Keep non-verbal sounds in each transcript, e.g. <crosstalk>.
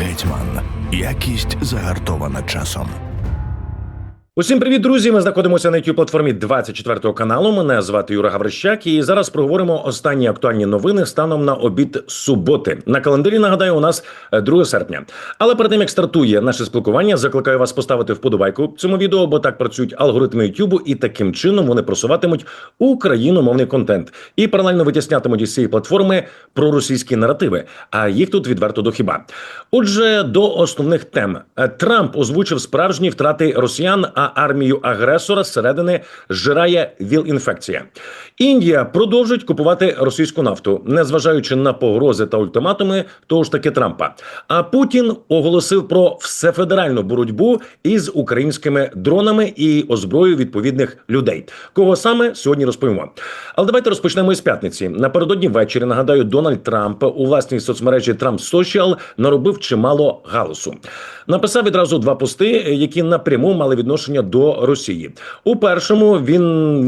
Гетьман. Якість загартована часом. Усім привіт, друзі! Ми знаходимося на youtube платформі 24 каналу. Мене звати Юра Гаврищак, і зараз проговоримо останні актуальні новини станом на обід суботи. На календарі нагадаю, у нас е, 2 серпня. Але перед тим як стартує наше спілкування, закликаю вас поставити вподобайку цьому відео, бо так працюють алгоритми YouTube, і таким чином вони просуватимуть україномовний контент і паралельно витіснятимуть із цієї платформи проросійські наративи. А їх тут відверто до хіба. Отже, до основних тем Е, Трамп озвучив справжні втрати росіян, а армію агресора зсередини зжирає ВІЛ-інфекція. Індія продовжить купувати російську нафту, незважаючи на погрози та ультиматуми того ж таки Трампа. А Путін оголосив про всефедеральну боротьбу із українськими дронами і озброєю відповідних людей. Кого саме сьогодні розповімо. Але давайте розпочнемо із п'ятниці. Напередодні ввечері нагадаю, Дональд Трамп у власній соцмережі Trump Social наробив чимало галасу. Написав відразу два пости, які напряму мали відношення до Росії. У першому він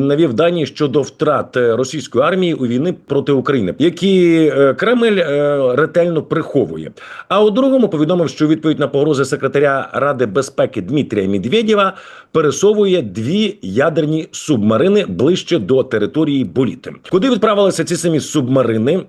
навів дані щодо втрат е, російської армії у війни проти України, які е, Кремль е, ретельно приховує. А у другому повідомив, що відповідь на погрози секретаря Ради безпеки Дмитрія Медведєва пересовує дві ядерні субмарини ближче до території Боліти. Куди відправилися ці самі субмарини?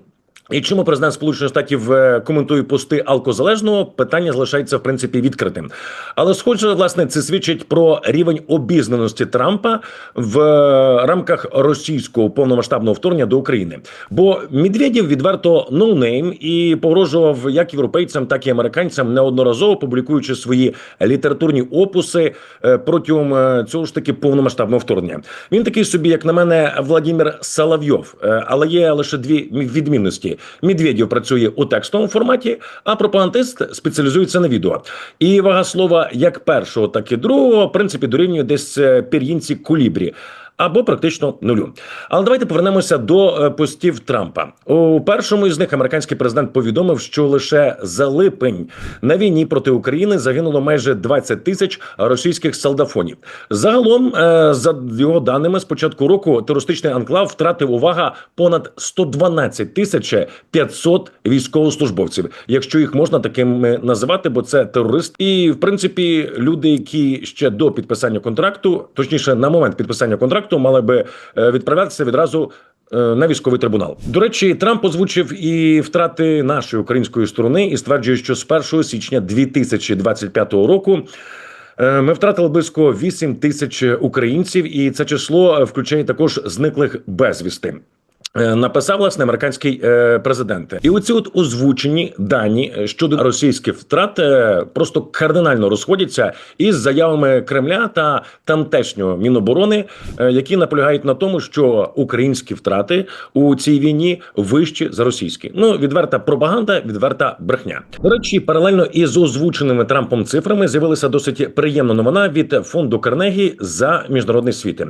І чому президент Сполучених Штатів е, коментує пости алкозалежного, питання залишається в принципі відкритим. Але схоже, власне, це свідчить про рівень обізнаності Трампа в е, рамках російського повномасштабного вторгнення до України. Бо Медведєв відверто ноунейм і погрожував як європейцям, так і американцям неодноразово публікуючи свої літературні опуси е, протягом цього ж таки повномасштабного вторгнення. Він такий собі, як на мене, Владимир Соловйов, але є лише дві відмінності. Медведєв працює у текстовому форматі, а пропагандист спеціалізується на відео. І вага слова як першого, так і другого, в принципі, дорівнює десь е, пір'їнці кулібрі. Або практично нулю. Але давайте повернемося до е, постів Трампа. У першому із них американський президент повідомив, що лише за липень на війні проти України загинуло майже 20 тисяч російських солдафонів. Загалом, е, за його даними, з початку року терористичний анклав втратив увага понад 112 тисяч 500 військовослужбовців, якщо їх можна такими називати, бо це терорист. І в принципі, люди, які ще до підписання контракту, точніше на момент підписання контракту, мали би е, відправлятися відразу. е, На військовий трибунал до речі, Трамп озвучив і втрати нашої української сторони і стверджує, що з 1 січня 2025 року е, ми втратили близько 8 тисяч українців, і це число включає також зниклих безвісти. Е, Написав власне американський е, президент, і оці от озвучені дані е, щодо російських втрат просто кардинально розходяться із заявами Кремля та тамтешнього міноборони, які наполягають на тому, що українські втрати у цій війні вищі за російські. Ну відверта пропаганда, відверта брехня. До речі, паралельно із озвученими Трампом цифрами з'явилася досить приємна новина від фонду Карнегі за міжнародний світ.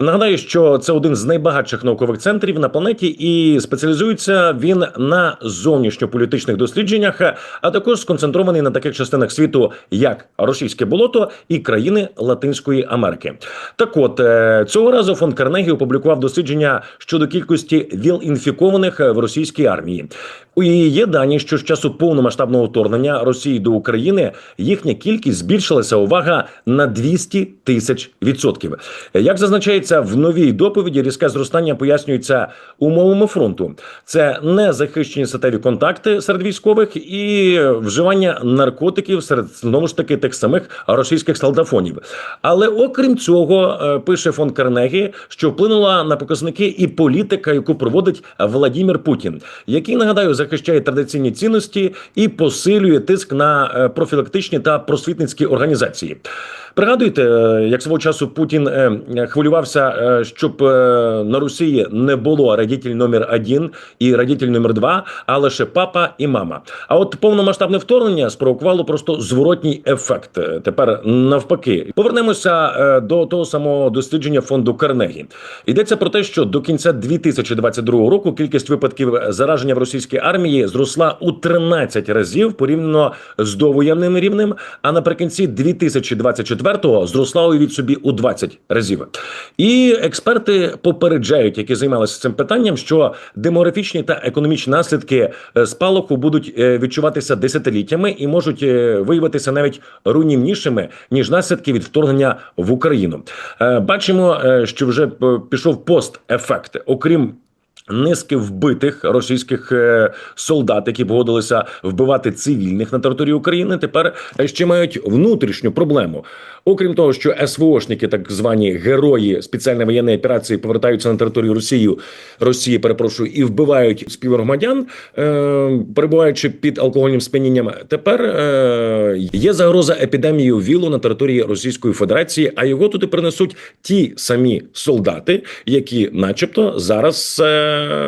Нагадаю, що це один з найбагатших наукових центрів на планеті, і спеціалізується він на зовнішньополітичних дослідженнях, а також сконцентрований на таких частинах світу, як російське болото і країни Латинської Америки. Так, от е, цього разу фон Карнегі опублікував дослідження щодо кількості ВІЛ-інфікованих в російській армії. У її є дані, що з часу повномасштабного вторгнення Росії до України їхня кількість збільшилася увага на 200 тисяч відсотків. Як зазначається в новій доповіді, різке зростання пояснюється умовами фронту. Це незахищені статеві контакти серед військових і вживання наркотиків серед знову ж таки тих самих російських солдафонів. Але окрім цього, е, пише фонд Карнегі, що вплинула на показники і політика, яку проводить Владимир Путін, який нагадаю захищає традиційні цінності і посилює тиск на е, профілактичні та просвітницькі організації. Пригадуєте, е, як свого часу Путін е, хвилювався, е, щоб на Росії не було радітель номер один і радітель номер два, а лише папа і мама. А от повномасштабне вторгнення спровокувало просто зворотній ефект. Тепер навпаки, повернемося до того самого дослідження фонду Карнегі. Йдеться про те, що до кінця 2022 року кількість випадків зараження в російській армії зросла у 13 разів порівняно з довоєнним рівнем. А наприкінці 2024 відверто зросла уявіть собі у 20 разів. І експерти попереджають, які займалися цим питанням, що демографічні та економічні наслідки е, спалаху будуть е, відчуватися десятиліттями і можуть е, виявитися навіть руйнівнішими ніж наслідки від вторгнення в Україну. Бачимо, що вже пішов постефект, окрім. Низки вбитих російських е, солдат, які погодилися вбивати цивільних на території України, тепер ще мають внутрішню проблему. Окрім того, що СВОшники, так звані герої спеціальної воєнної операції, повертаються на територію Росії, Росії, перепрошую, і вбивають співгромадян, е, перебуваючи під алкогольним сп'янінням. Тепер е, є загроза епідемії ВІЛу на території Російської Федерації, а його туди принесуть ті самі солдати, які, начебто, зараз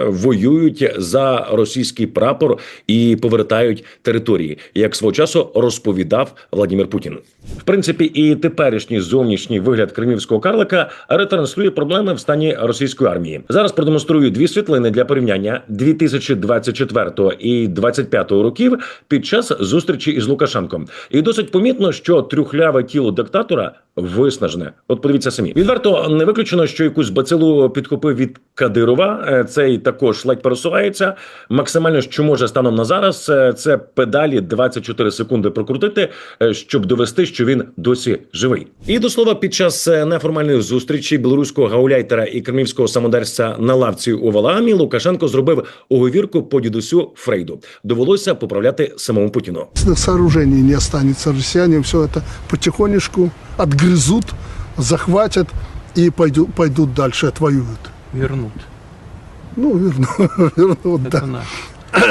воюють за російський прапор і повертають території, як свого часу розповідав Владимир Путін. В принципі, і теперішній зовнішній вигляд кремлівського карлика ретранслює проблеми в стані російської армії. Зараз продемонструю дві світлини для порівняння 2024 і 2025 років під час зустрічі із Лукашенком. І досить помітно, що трюхляве тіло диктатора виснажене. От подивіться самі. Відверто не виключено, що якусь бацилу підхопив від Кадирова. Цей також ледь пересувається. Максимально, що може станом на зараз, е, це педалі 24 секунди прокрутити, е, щоб довести, що він досі живий. І до слова, під час е, неформальної зустрічі білоруського гауляйтера і кремлівського самодерця на лавці у Валаамі Лукашенко зробив оговірку по дідусю Фрейду. Довелося поправляти самому Путіну. Сооружений не останется, россияне все это потихонечку отгрызут, захватят и пойдут, пойдут дальше, отвоюют. вернут. Ну, верну, <laughs> вернут, Это да. наш.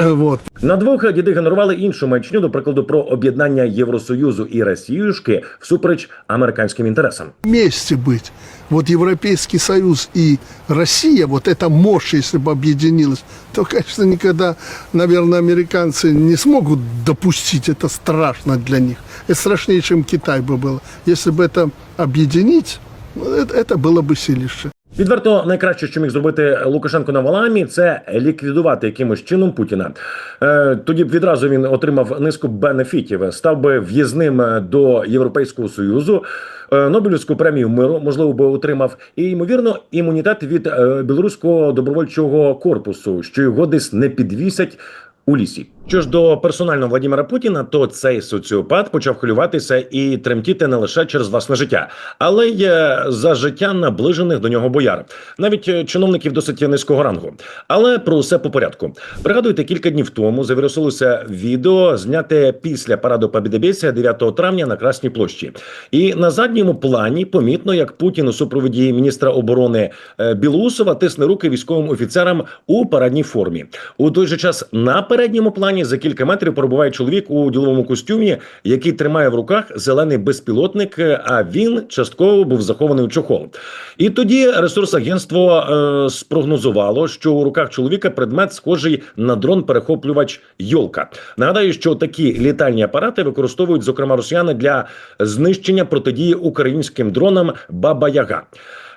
Вот. <clears throat> На двох діди генерували іншу маячню, до прикладу, про об'єднання Євросоюзу і Росіюшки всупереч американським інтересам. Вместе быть. Вот Европейский Союз и Россия, вот эта мощь, если бы объединилась, то, конечно, никогда, наверное, американцы не смогут допустить. Это страшно для них. Это страшнее, чем Китай бы было. Если бы это объединить, ну, это, это было бы силище. Відверто найкраще, що міг зробити Лукашенко на Валаамі, це ліквідувати якимось чином Путіна. Е, тоді б відразу він отримав низку бенефітів, став би в'їзним е, до Європейського союзу. е, Нобелівську премію миру можливо би отримав і ймовірно імунітет від білоруського добровольчого корпусу, що його десь не підвісять у лісі. Що ж до персонально Владимира Путіна, то цей соціопат почав хвилюватися і тремтіти не лише через власне життя, але й е, за життя наближених до нього бояр, навіть е, чиновників досить низького рангу. Але про все по порядку. Пригадуйте, кілька днів тому завірусилося відео, зняте після параду Побєдобєсія 9 травня на Красній площі. І на задньому плані помітно, як Путін у супроводі міністра оборони е, Білоусова тисне руки військовим офіцерам у парадній формі. У той же час на передньому плані за кілька метрів перебуває чоловік у діловому костюмі, який тримає в руках зелений безпілотник. е, А він частково був захований у чохол. І тоді ресурсагентство е, спрогнозувало, що у руках чоловіка предмет схожий на дрон-перехоплювач Йолка. Нагадаю, що такі літальні апарати використовують зокрема росіяни для знищення протидії українським дронам Баба Яга.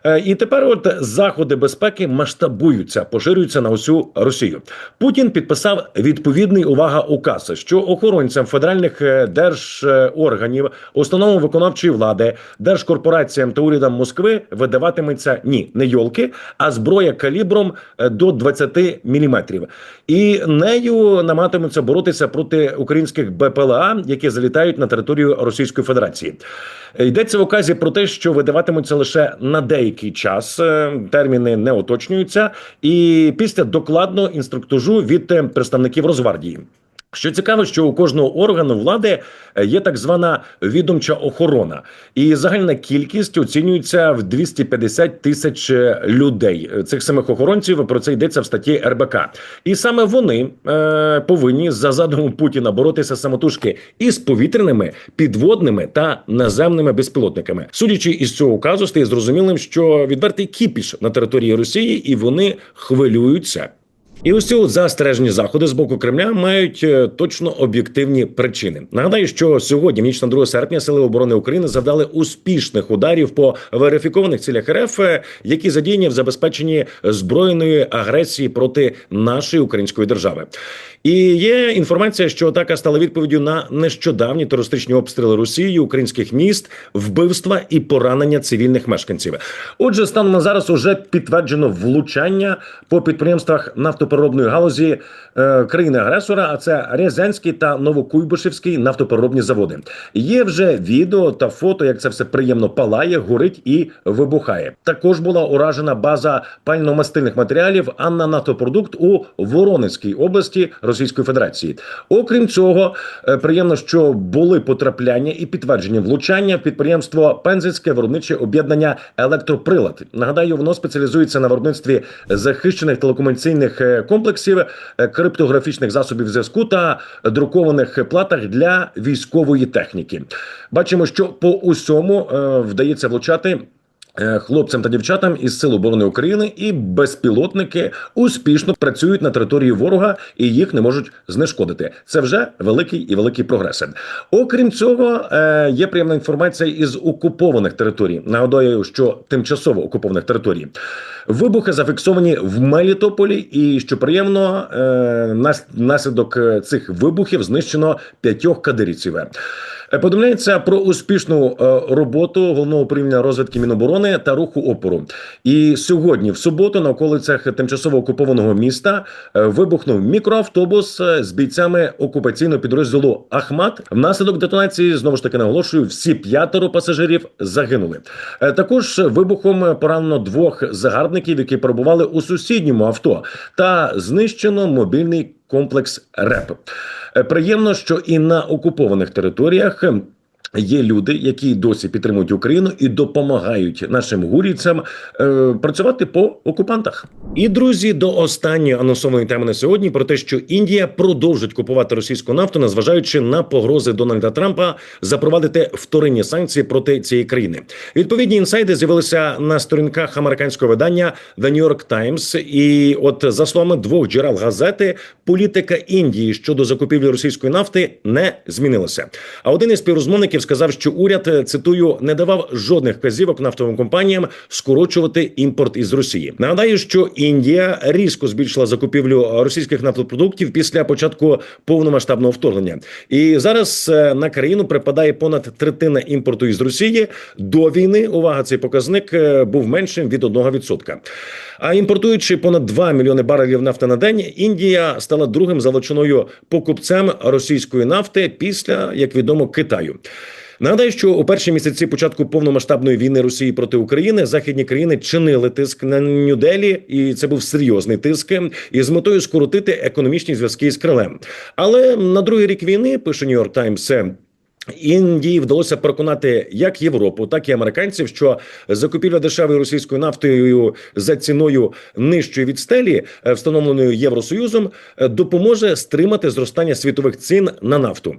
Е, І тепер от заходи безпеки масштабуються, поширюються на усю Росію. Путін підписав відповідний увага указ, що охоронцям федеральних е, держорганів, установам виконавчої влади, держкорпораціям та урядам Москви видаватиметься ні, не йолки, а зброя калібром е, до 20 міліметрів. І нею намагатимуться боротися проти українських БПЛА, які залітають на територію Російської Федерації. Йдеться в указі про те, що видаватимуться лише на деякий час. е, Терміни не уточнюються, і після докладного інструктажу від е, представників Росгвардії. Що цікаво, що у кожного органу влади е, є так звана відомча охорона, і загальна кількість оцінюється в 250 тисяч е, людей. Е, Цих самих охоронців про це йдеться в статті РБК. І саме вони е, повинні за задумом Путіна боротися самотужки із повітряними, підводними та наземними безпілотниками. Судячи із цього указу, стає зрозумілим, що відвертий кіпіш на території Росії, і вони хвилюються. І ось ці застережні заходи з боку Кремля мають е, точно об'єктивні причини. Нагадаю, що сьогодні, в ніч на 2 серпня, сили оборони України завдали успішних ударів по верифікованих цілях РФ, е, які задіяні в забезпеченні збройної агресії проти нашої української держави. І є інформація, що атака стала відповіддю на нещодавні терористичні обстріли Росії, українських міст, вбивства і поранення цивільних мешканців. Отже, станом на зараз уже підтверджено влучання по підприємствах нафтопереробної галузі е, країни-агресора. А це Рязанський та Новокуйбишевський нафтопереробні заводи. Є вже відео та фото, як це все приємно палає, горить і вибухає. Також була уражена база пально-мастильних матеріалів Анна Нафтопродукт у Воронезькій області Російської Федерації. Окрім цього, е, приємно, що були потрапляння і підтверджені влучання в підприємство Пензенське виробниче об'єднання Електроприлад. Нагадаю, воно спеціалізується на виробництві захищених телекомунікаційних е, комплексів, е, криптографічних засобів зв'язку та друкованих платах для військової техніки. Бачимо, що по усьому е, вдається влучати. Е, Хлопцям та дівчатам із Сил оборони України і безпілотники успішно працюють на території ворога і їх не можуть знешкодити. Це вже великий і великий прогрес. Окрім цього, е, є приємна інформація із окупованих територій. Нагадаю, що тимчасово окупованих територій. Вибухи зафіксовані в Мелітополі, і що приємно, е, нас- наслідок цих вибухів знищено п'ятьох кадирівців. Е, Повідомляється про успішну е, роботу головного управління розвідки Міноборони та руху опору. І сьогодні, в суботу, на околицях тимчасово окупованого міста е, вибухнув мікроавтобус з бійцями окупаційного підрозділу Ахмат. Внаслідок детонації знову ж таки наголошую, всі п'ятеро пасажирів загинули. Також вибухом поранено двох загарбників, які перебували у сусідньому авто, та знищено мобільний комплекс РЕП. Е, Приємно, що і на окупованих територіях. Є люди, які досі підтримують Україну і допомагають нашим гурійцям е, працювати по окупантах. І друзі, до останньої анонсованої теми на сьогодні про те, що Індія продовжить купувати російську нафту, незважаючи на погрози Дональда Трампа запровадити вторинні санкції проти цієї країни. Відповідні інсайди з'явилися на сторінках американського видання The New York Times. І от за словами двох джерел газети, політика Індії щодо закупівлі російської нафти не змінилася. А один із співрозмовників сказав, що уряд е, цитую не давав жодних вказівок нафтовим компаніям скорочувати імпорт із Росії. Нагадаю, що Індія різко збільшила закупівлю російських нафтопродуктів після початку повномасштабного вторгнення. І зараз е, на країну припадає понад третина імпорту із Росії. До війни увага цей показник е, був меншим від 1%. А імпортуючи понад 2 мільйони барелів нафти на день, Індія стала другим за покупцем російської нафти після, як відомо, Китаю. Нагадаю, що у перші місяці початку повномасштабної війни Росії проти України західні країни чинили тиск на Нью-Делі, і це був серйозний тиск із метою скоротити економічні зв'язки з Кремлем. Але на другий рік війни пише Нью-Йорк Таймс. Індії вдалося переконати як Європу, так і американців, що закупівля дешевої російською нафтою за ціною нижчої від стелі, е, встановленою Євросоюзом, е, допоможе стримати зростання світових цін на нафту.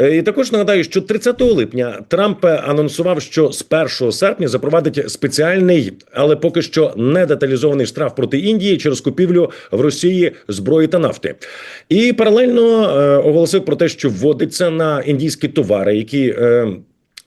Е, І також нагадаю, що 30 липня Трамп анонсував, що з 1 серпня запровадить спеціальний, але поки що не деталізований штраф проти Індії через купівлю в Росії зброї та нафти. І паралельно оголосив про те, що вводиться на індійські товари, які. Е,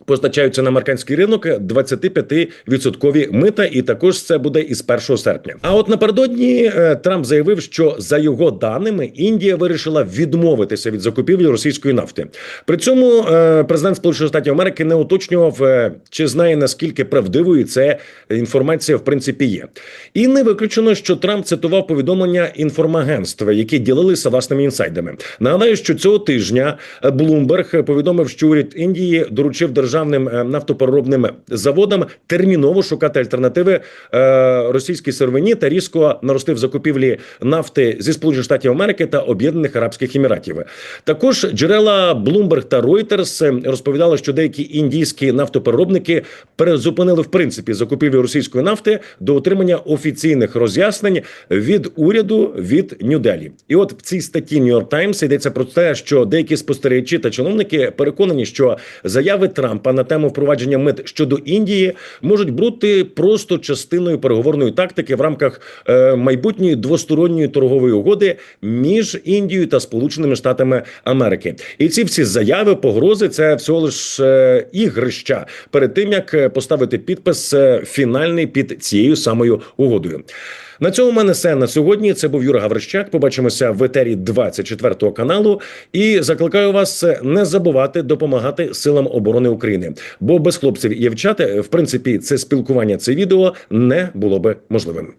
Постачаються на американський ринок 25% мита, і також це буде із 1 серпня. А от напередодні е, Трамп заявив, що за його даними Індія вирішила відмовитися від закупівлі російської нафти. При цьому е, президент Сполучених Штатів Америки не уточнював, е, чи знає наскільки правдивою це інформація в принципі є. І не виключено, що Трамп цитував повідомлення інформагентства, які ділилися власними інсайдами. Нагадаю, що цього тижня Bloomberg повідомив, що уряд Індії доручив державним е, нафтопереробним заводам терміново шукати альтернативи е, російській сировині та різко наростив закупівлі нафти зі Сполучених Штатів Америки та Об'єднаних Арабських Еміратів. Також джерела Bloomberg та Reuters е, розповідали, що деякі індійські нафтопереробники перезупинили в принципі закупівлю російської нафти до отримання офіційних роз'яснень від уряду від Нью-Делі. І от в цій статті New York Times йдеться про те, що деякі спостерігачі та чиновники переконані, що заяви Трампа на тему впровадження мит щодо Індії можуть бути просто частиною переговорної тактики в рамках е, майбутньої двосторонньої торгової угоди між Індією та Сполученими Штатами Америки. І ці всі заяви, погрози це всього лиш е, ігрища перед тим як е, поставити підпис е, фінальний під цією самою угодою. На цьому в мене все на сьогодні. Це був Юра Гаврищак. Побачимося в етері 24 каналу. І закликаю вас не забувати допомагати силам оборони України. Бо без хлопців і дівчат, в принципі, це спілкування, це відео не було би можливим.